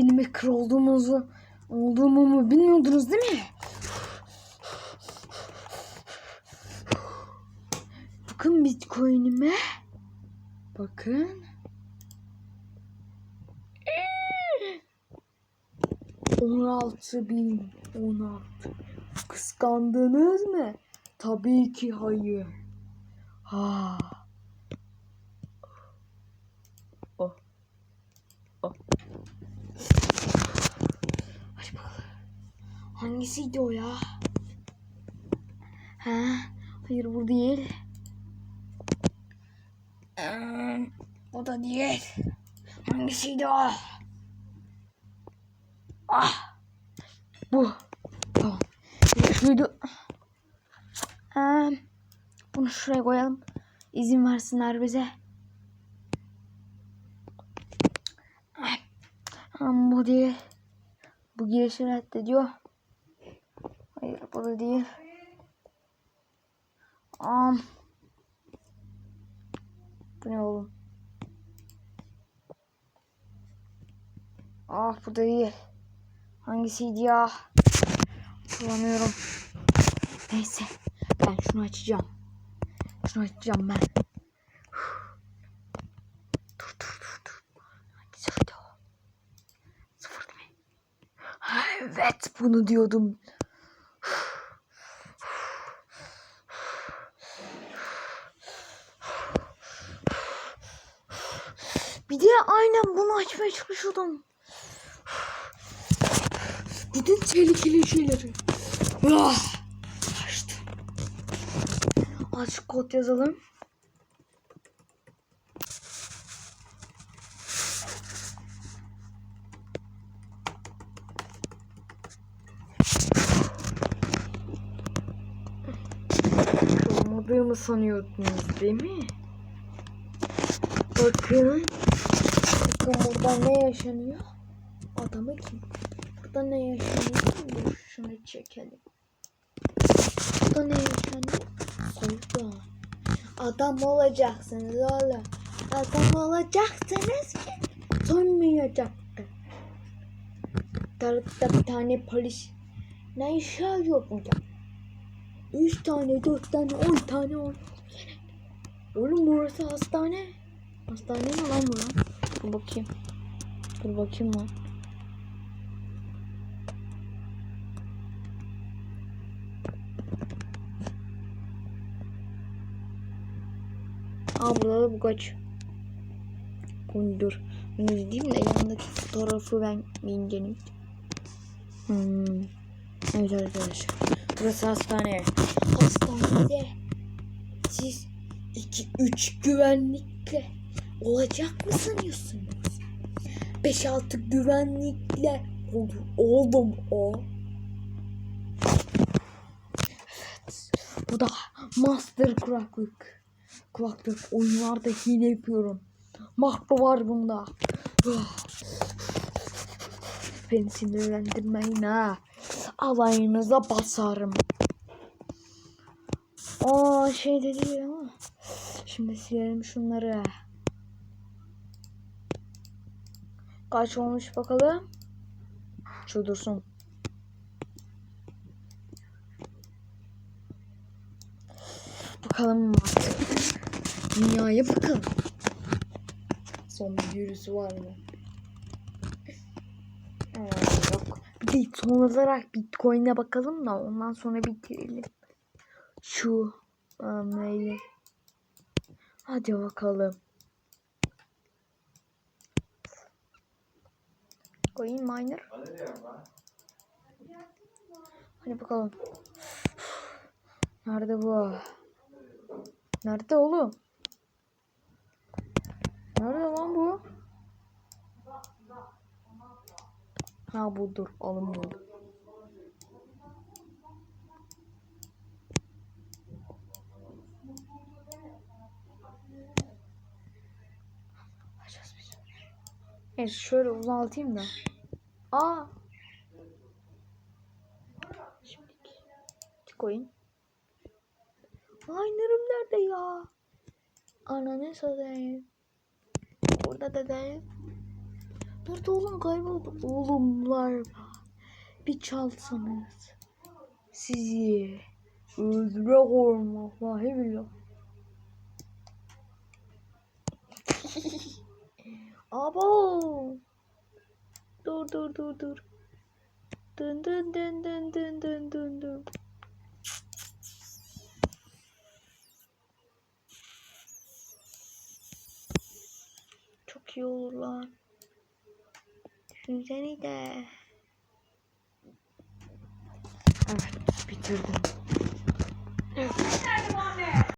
benim hacker olduğumuzu olduğumu mu bilmiyordunuz değil mi? Bakın bitcoin'ime. Bakın. On altı bin. On altı. Kıskandınız mı? Tabii ki hayır. Ha. Oh. Oh. Hadi bakalım. Hangisiydi o ya? Ha? Hayır bu değil. Ee, o da değil. Hangisiydi o? Ah. Bu. Tamam. Şuydu. Ee, bunu şuraya koyalım. İzin versinler bize. Ama bu değil. Bu girişi reddediyor. Hayır bu da değil. Am. Bu ne oğlum? Ah bu da değil. Hangisiydi ya? Kullanıyorum. Neyse. Ben şunu açacağım. Şunu açacağım ben. Dur dur dur dur. Hangisiydi o? Sıfır değil mi? Ha, Evet bunu diyordum. Bir de aynen bunu açmaya çalışıyordum. Bütün tehlikeli şeyleri. Ah! Açtım. Aç kod yazalım. Olmadığımı sanıyordunuz değil mi? Bakın. Bakın burada ne yaşanıyor? Adamı kim? Burada ne yaşanıyor? Dur şunu çekelim. Burada ne yaşanıyor? Burada. Adam olacaksınız oğlum. Adam olacaksınız ki sonmayacaktı. Tarafta bir tane polis ne işe yarıyor burada? Üç tane, dört tane, on tane on. Oğlum burası hastane. Hastane mi lan bu lan? Dur bakayım. Dur bakayım lan. Aa burada da bu kaç. Dur. Bunu izleyeyim de yanındaki fotoğrafı ben inceleyeyim. Hmm. Evet arkadaşlar. Burası hastane. Hastanede siz 2-3 güvenlikle olacak mı sanıyorsunuz? 5-6 güvenlikle oldu, oldum o. Evet. Bu da master kulaklık. Kulaklık oyunlarda hile yapıyorum. Mahva var bunda. Beni sinirlendirmeyin ha. Alayınıza basarım. Aa şey de değil ama. Şimdi silelim şunları. Kaç olmuş bakalım. Şu dursun. Bakalım artık. Dünyaya bakalım. Son bir virüsü var mı? Ee, yok. Bir de son olarak Bitcoin'e bakalım da ondan sonra bitirelim. Şu anlayı. Hadi bakalım. Coin miner. Hadi bakalım. Nerede bu? Nerede oğlum? Nerede lan bu? Ha budur alınmıyor. Açacağız Evet şöyle uzaltayım da. Aa. Şimdiki. Koyun. Liner'ım nerede ya? Ananı satayım. Burada da değil. Nerede oğlum kayboldu? Oğlumlar bir çalsanız sizi öldüre olmak vallahi billah. Abo. Dur dur dur dur. Dın dın dın dın dın dın dın dın. Çok iyi olur lan. Düşünsene de. Evet bitirdim.